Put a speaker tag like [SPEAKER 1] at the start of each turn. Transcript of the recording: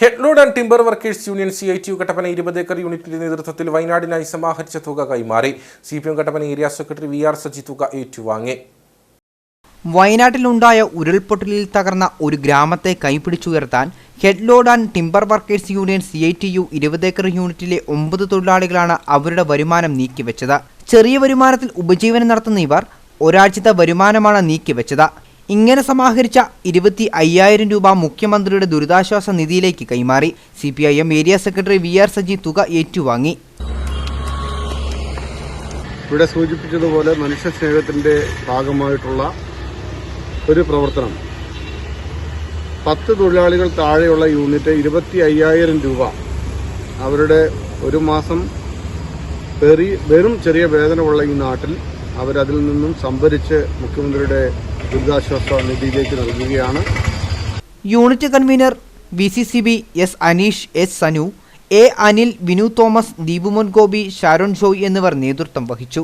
[SPEAKER 1] Head load and timber workers union C I T U Kattappana ഇരുപത് acre യൂണിറ്റിന്റെ നേതൃത്വത്തിൽ വയനാടിനായി സമാഹരിച്ച തുക കൈമാറി. C P M Kattappana area secretary V R Saji തുക ഏറ്റുവാങ്ങി.
[SPEAKER 2] വയനാട്ടിലുണ്ടായ ഉരുൾപൊട്ടലിൽ തകർന്ന ഒരു ഗ്രാമത്തെ കൈപിടിച്ചുയർത്താൻ head load and timber workers union C I T U ഇരുപതേക്കർ യൂണിറ്റിലെ ഒമ്പത് തൊഴിലാളികളാണ് അവരുടെ വരുമാനം നീക്കിവെച്ചത്. ചെറിയ വരുമാനത്തിൽ ഉപജീവനം നടത്തുന്ന ഇവർ ഒരാഴ്ചത്തെ വരുമാനമാണ് നീക്കിവെച്ചത്. ഇങ്ങനെ സമാഹരിച്ച ഇരുപത്തി അയ്യായിരം രൂപ മുഖ്യമന്ത്രിയുടെ ദുരിതാശ്വാസ നിധിയിലേക്ക് കൈമാറി. C P I M area secretary V R Saji തുക ഏറ്റുവാങ്ങി.
[SPEAKER 3] ഇവിടെ സൂചിപ്പിച്ചതുപോലെ മനുഷ്യ സ്നേഹത്തിന്റെ ഭാഗമായിട്ടുള്ള ഒരു പ്രവർത്തനം. പത്ത് തൊഴിലാളികൾ താഴെയുള്ള യൂണിറ്റ് ഇരുപത്തി അയ്യായിരം രൂപ അവരുടെ ഒരു മാസം വെറും ചെറിയ വേതനമുള്ള ഈ നാട്ടിൽ അവരതിൽ നിന്നും സംഭരിച്ച് മുഖ്യമന്ത്രിയുടെ ദുരിതാശ്വാസ നിധിയിലേക്ക് നൽകുകയാണ്.
[SPEAKER 2] Unit convener V C C B S Aneesh S Sanu A Anil Vinu Thomas Deepumon Gopi Sharon Joy എന്നിവർ നേതൃത്വം വഹിച്ചു.